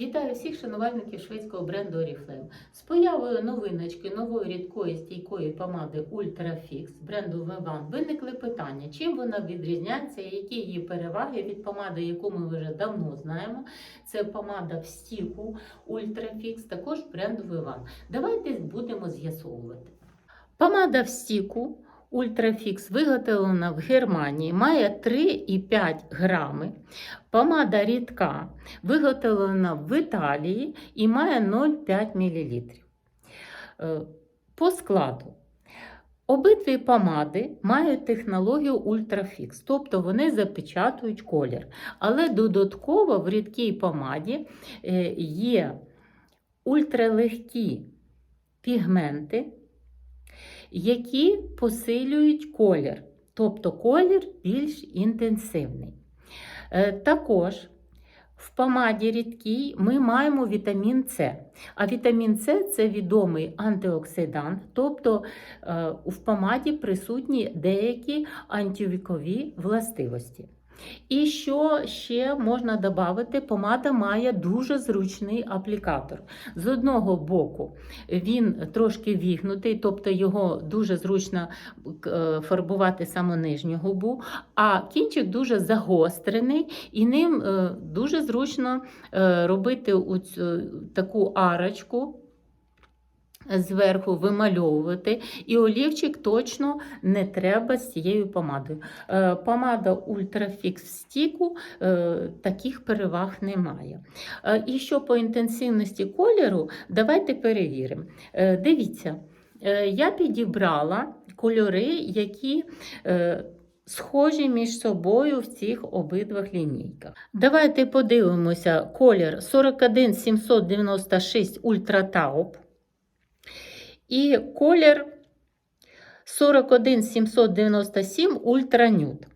Вітаю всіх шанувальників шведського бренду Oriflame. З появою новиночки нової рідкої стійкої помади Ultra Fix бренду Vevan виникли питання, чим вона відрізняється, які її переваги від помади, яку ми вже давно знаємо. Це помада в стіку Ultra Fix, також бренду Vevan. Давайте будемо з'ясовувати. Помада в стіку Ультрафікс виготовлена в Германії, має 3,5 грами. Помада рідка виготовлена в Італії і має 0,5 мл. Е, По складу. Обидві помади мають технологію Ультрафікс, тобто вони запечатують колір. Але додатково в рідкій помаді е, є ультралегкі пігменти які посилюють колір, тобто колір більш інтенсивний. Е, Також в помаді рідкій ми маємо вітамін С. А вітамін С це відомий антиоксидант, тобто е, в помаді присутні деякі антивікові властивості. І що ще можна додати, помада має дуже зручний аплікатор. З одного боку, він трошки вігнутий, тобто його дуже зручно е, фарбувати саме нижню губу, а кінчик дуже загострений, і ним е, дуже зручно е, робити таку арочку. Зверху вимальовувати, і олівчик точно не треба з цією помадою. Е, Помада Ultrafix в стіку е, таких переваг немає. Е, І що по інтенсивності кольору, давайте перевіримо. Дивіться, я підібрала кольори, які схожі між собою в цих обидвих лінійках. Давайте подивимося колір 41796 Ultra Taupe. І колір 41797 Ultra Nude.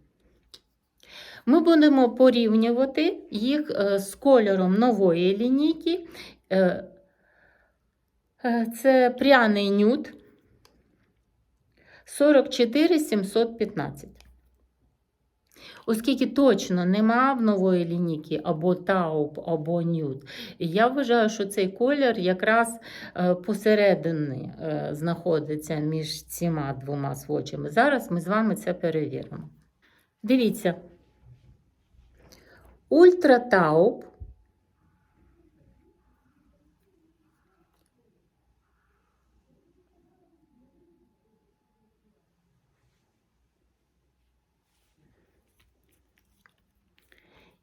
Ми будемо порівнювати їх е, з кольором нової лінійки. Е, е, Це пряний нюд 44715. Оскільки точно нема в нової лінійки або тауп, або нюд, я вважаю, що цей колір якраз е, посередині е, знаходиться між цими двома свочами. Зараз ми з вами це перевіримо. Дивіться, ультра тауп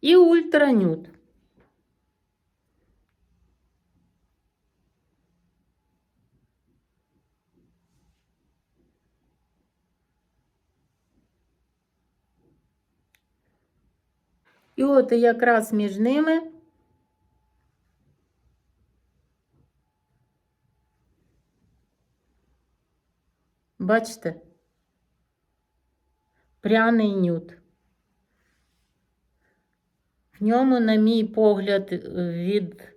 і ультранюд. І от якраз між ними бачите, пряний нюд. В ньому, на мій погляд, від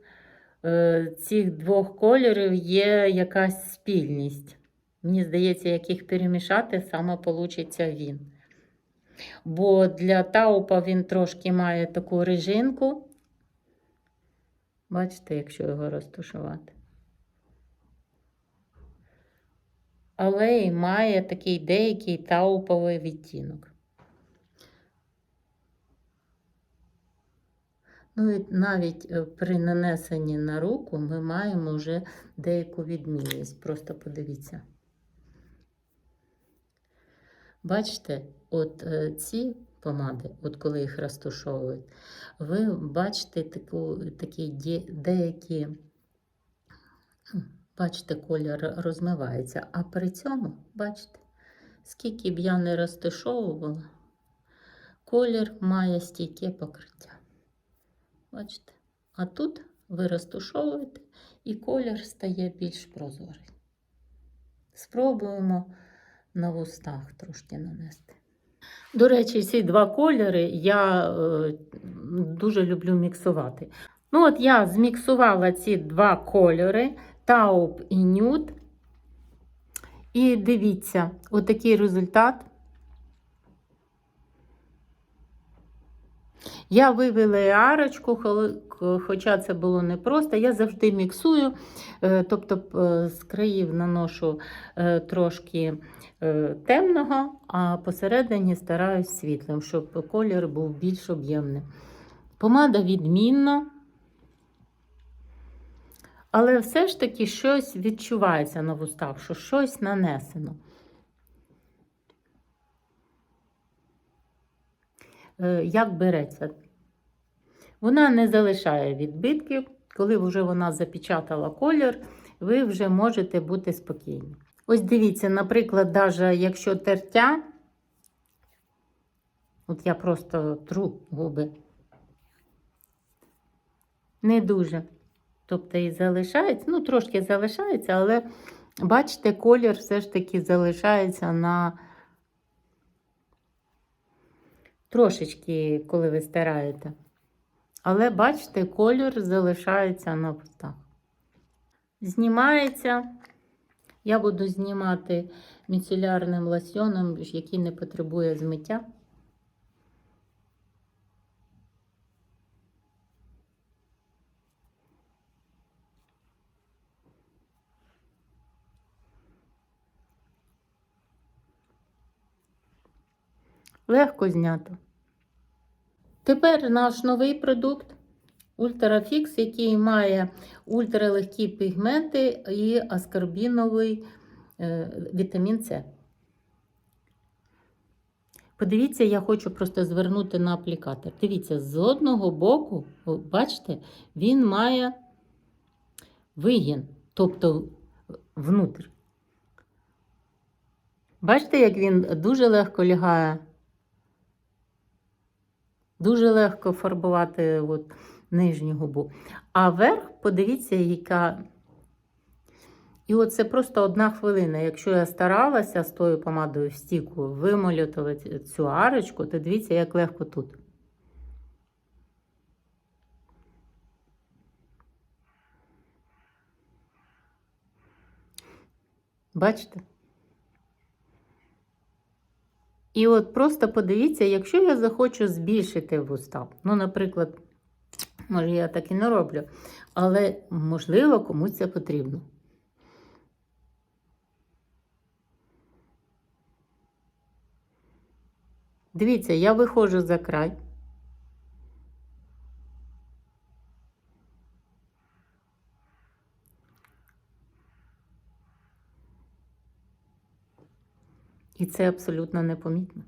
е, цих двох кольорів є якась спільність. Мені здається, як їх перемішати, саме получиться він. Бо для таупа він трошки має таку режинку. Бачите, якщо його розташувати. Але і має такий деякий тауповий відтінок. Ну і навіть е, при нанесенні на руку ми маємо вже деяку відмінність. Просто подивіться. Бачите, от е, ці помади, от коли їх розташовують, ви бачите таку, такі деякі, бачите, колір розмивається. А при цьому, бачите, скільки б я не розташовувала, колір має стійке покриття. Бачите? А тут ви розтушовуєте і колір стає більш прозорий. Спробуємо на вустах трошки нанести. До речі, ці два кольори я е, дуже люблю міксувати. Ну, от я зміксувала ці два кольори тауп і нюд. І дивіться, отакий результат. Я вивела арочку, хоча це було непросто, я завжди міксую, е, тобто з країв наношу е, трошки е, темного, а посередині стараюсь світлим, щоб колір був більш об'ємним. Помада відмінна. Але все ж таки щось відчувається на вустах, що щось нанесено. Як береться? Вона не залишає відбитків. Коли вже вона запечатала колір, ви вже можете бути спокійні. Ось дивіться, наприклад, навіть якщо тертя, от я просто тру губи, не дуже. Тобто і залишається, ну, трошки залишається, але бачите, колір все ж таки залишається на трошечки, коли ви стираєте. Але бачите, колір залишається на вустах. Знімається. Я буду знімати міцелярним лосьоном, який не потребує змиття. Легко знято. Тепер наш новий продукт Ультрафікс, який має ультралегкі пігменти і аскорбіновий е, вітамін С. Подивіться, я хочу просто звернути на аплікатор. Дивіться, з одного боку, бачите, він має вигін, тобто внутрь. Бачите, як він дуже легко лягає? Дуже легко фарбувати от, нижню губу. А верх, подивіться, яка. І от це просто одна хвилина. Якщо я старалася з тою помадою в стіку вималювати цю арочку, то дивіться, як легко тут. Бачите? І от просто подивіться, якщо я захочу збільшити вуста, ну, наприклад, може, я так і не роблю, але, можливо, комусь це потрібно. Дивіться, я виходжу за край. І це абсолютно непомітно.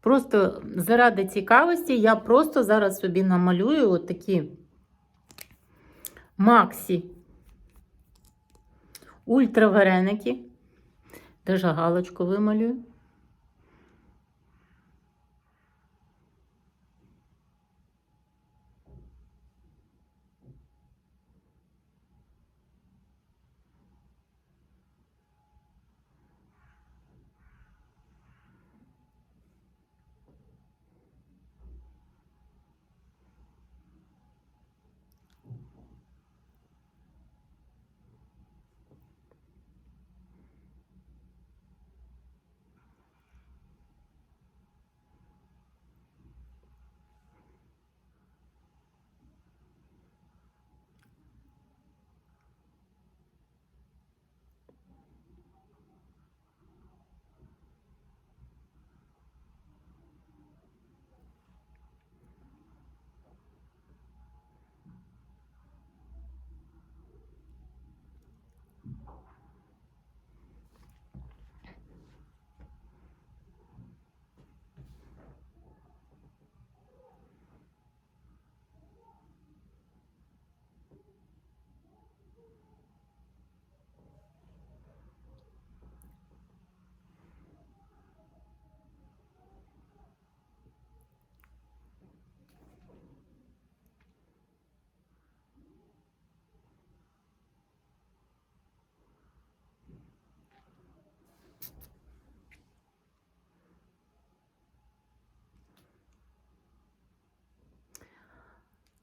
Просто заради цікавості я просто зараз собі намалюю от такі Максі ультравареники. Даже галочку вималюю.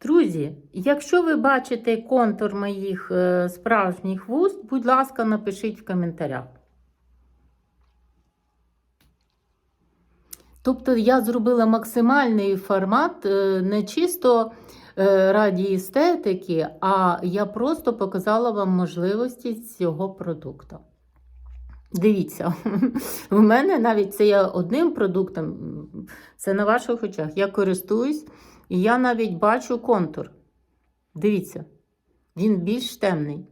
Друзі, якщо ви бачите контур моїх е, справжніх вуст, будь ласка, напишіть в коментарях. Тобто я зробила максимальний формат е, не чисто е, раді естетики, а я просто показала вам можливості цього продукту. Дивіться, в мене навіть це я одним продуктом, це на ваших очах. Я користуюсь і я навіть бачу контур. Дивіться, він більш темний.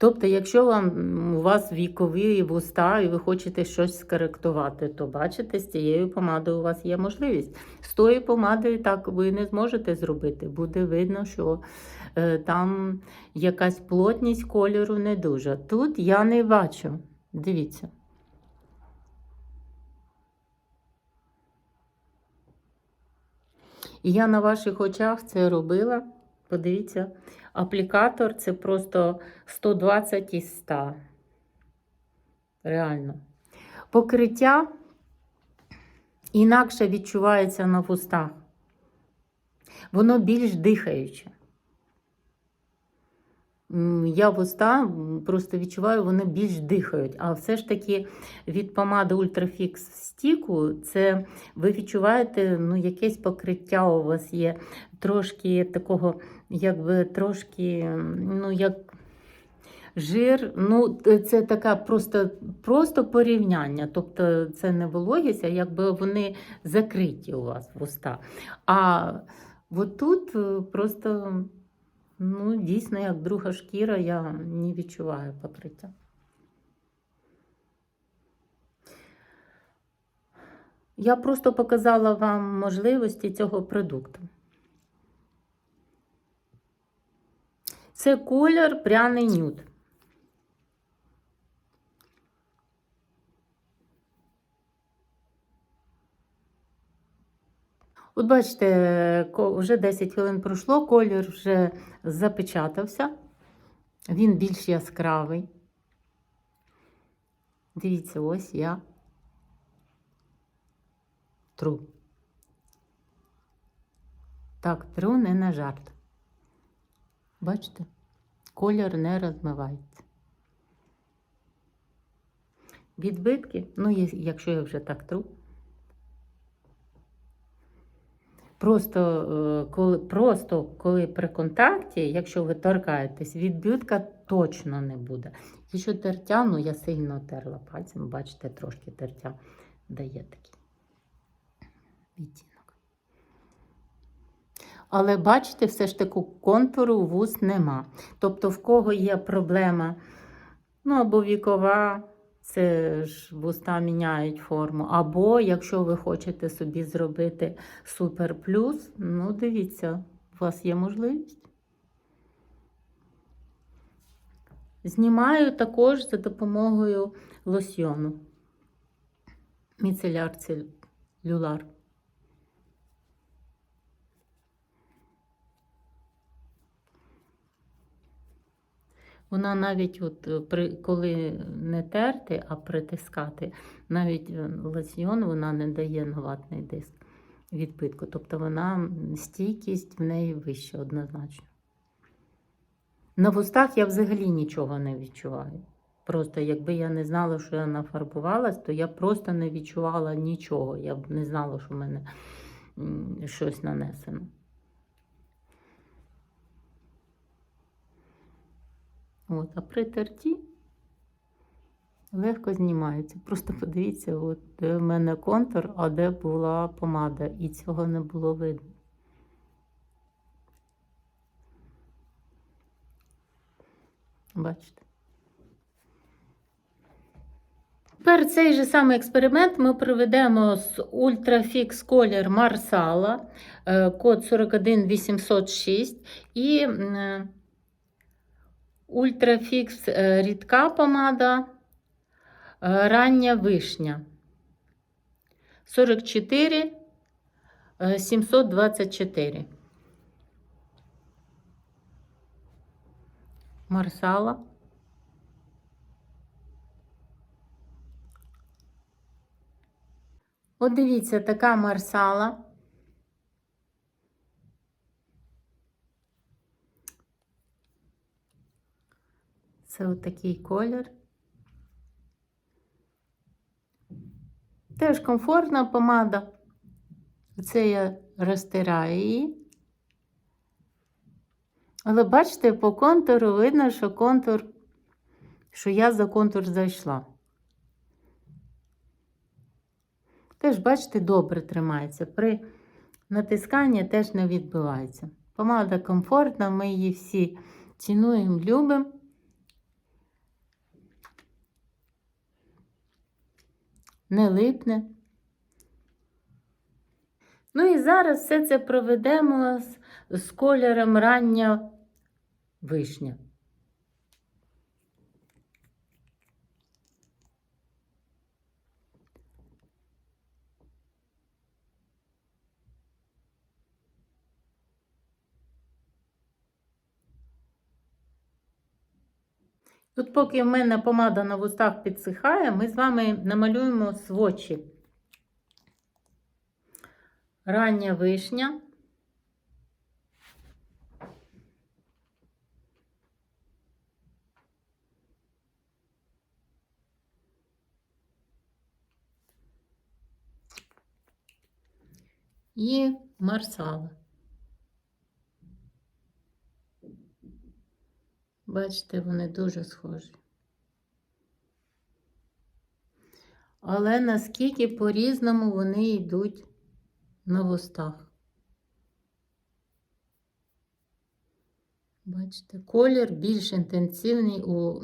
Тобто, якщо вам у вас вікові вуста і ви хочете щось скоректувати, то бачите, з цією помадою у вас є можливість. З тою помадою так ви не зможете зробити. Буде видно, що е, там якась плотність кольору не дуже. Тут я не бачу. Дивіться. І я на ваших очах це робила. Подивіться, аплікатор це просто 120 із 100. Реально. Покриття інакше відчувається на вустах. Воно більш дихаюче. Я вуста просто відчуваю, вони більш дихають. А все ж таки від помади Ultrafix стіку, це ви відчуваєте, ну, якесь покриття у вас є, трошки такого, якби трошки, ну, як жир. Ну, це така просто, просто порівняння. Тобто це не вологість, а якби вони закриті у вас вуста. А от тут е, просто. Ну, дійсно, як друга шкіра, я не відчуваю покриття. Я просто показала вам можливості цього продукту. Це колір пряний нюд. От бачите, вже 10 хвилин пройшло, колір вже запечатався. Він більш яскравий. Дивіться, ось я тру. Так, тру не на жарт. Бачите? Колір не розмивається. Відбитки, ну, якщо я вже так тру. Просто е, коли, просто коли при контакті, якщо ви торкаєтесь, відбитка точно не буде. Якщо тертя, ну я сильно терла пальцем, бачите, трошки тертя дає такий відтінок. Але бачите, все ж таки контуру вуст нема. Тобто, в кого є проблема, ну або вікова, це ж вуста міняють форму. Або якщо ви хочете собі зробити супер плюс, ну дивіться, у вас є можливість. Знімаю також за допомогою лосьйону. Міцеляр целюлар. Вона навіть, от, е, при, коли не терти, а притискати, навіть е, лосьйон вона не дає на ватний диск відбитку. Тобто вона стійкість в неї вища однозначно. На вустах я взагалі нічого не відчуваю. Просто якби я не знала, що я нафарбувалась, то я просто не відчувала нічого. Я б не знала, що в мене щось нанесено. От, а при терті легко знімається. Просто подивіться, от де в мене контур, а де була помада, і цього не було видно. Бачите? Тепер цей же самий експеримент ми проведемо з Ultrafix Color Marsala, е, код 41806 і м, Ультрафікс е, рідка помада, е, рання вишня. 44 е, 724. Марсала. От дивіться, така марсала. Це отакий колір. Теж комфортна помада. Це я розтираю її. Але бачите, по контуру видно, що контур, що я за контур зайшла. Теж, бачите, добре тримається. При натисканні теж не відбивається. Помада комфортна, ми її всі цінуємо, любимо. Не липне. Ну і зараз все це проведемо з, кольором рання вишня. Тут, поки в мене помада на вустах підсихає, ми з вами намалюємо свочі. Рання вишня. І марсала. Бачите, вони дуже схожі. Але наскільки по-різному вони йдуть на вустах. Бачите, колір більш інтенсивний у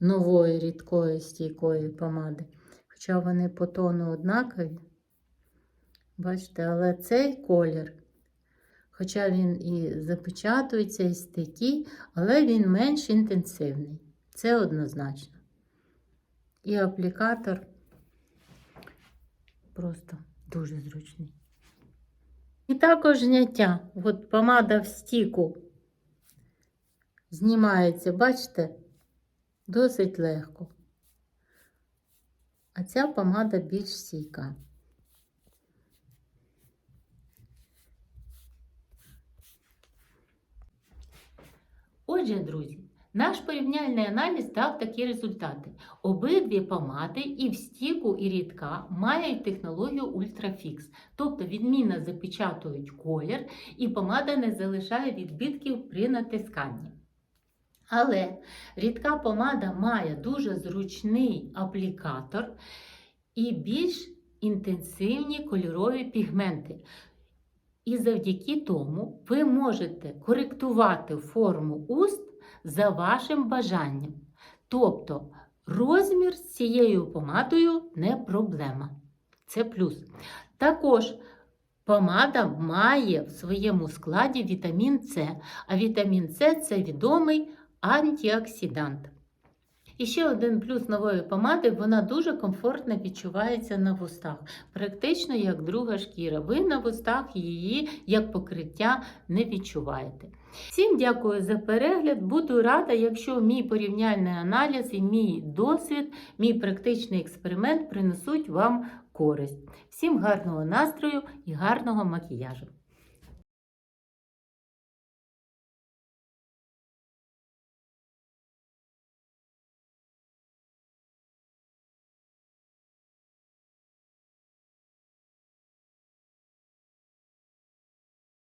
нової рідкої стійкої помади. Хоча вони по тону однакові. Бачите, але цей колір, хоча він і запечатується, і стійкий, але він менш інтенсивний. Це однозначно. І аплікатор просто дуже зручний. І також зняття. От помада в стіку знімається, бачите, досить легко. А ця помада більш стійка. Отже, друзі, наш порівняльний аналіз дав такі результати. Обидві помади і в стіку, і рідка мають технологію Ultrafix, тобто відмінно запечатують колір, і помада не залишає відбитків при натисканні. Але рідка помада має дуже зручний аплікатор і більш інтенсивні кольорові пігменти. І завдяки тому ви можете коректувати форму уст за вашим бажанням. Тобто розмір з цією помадою не проблема. Це плюс. Також помада має в своєму складі вітамін С, а вітамін С це відомий антиоксидант. І ще один плюс нової помади, вона дуже комфортно відчувається на вустах, практично як друга шкіра. Ви на вустах її як покриття не відчуваєте. Всім дякую за перегляд. Буду рада, якщо мій порівняльний аналіз і мій досвід, мій практичний експеримент принесуть вам користь. Всім гарного настрою і гарного макіяжу!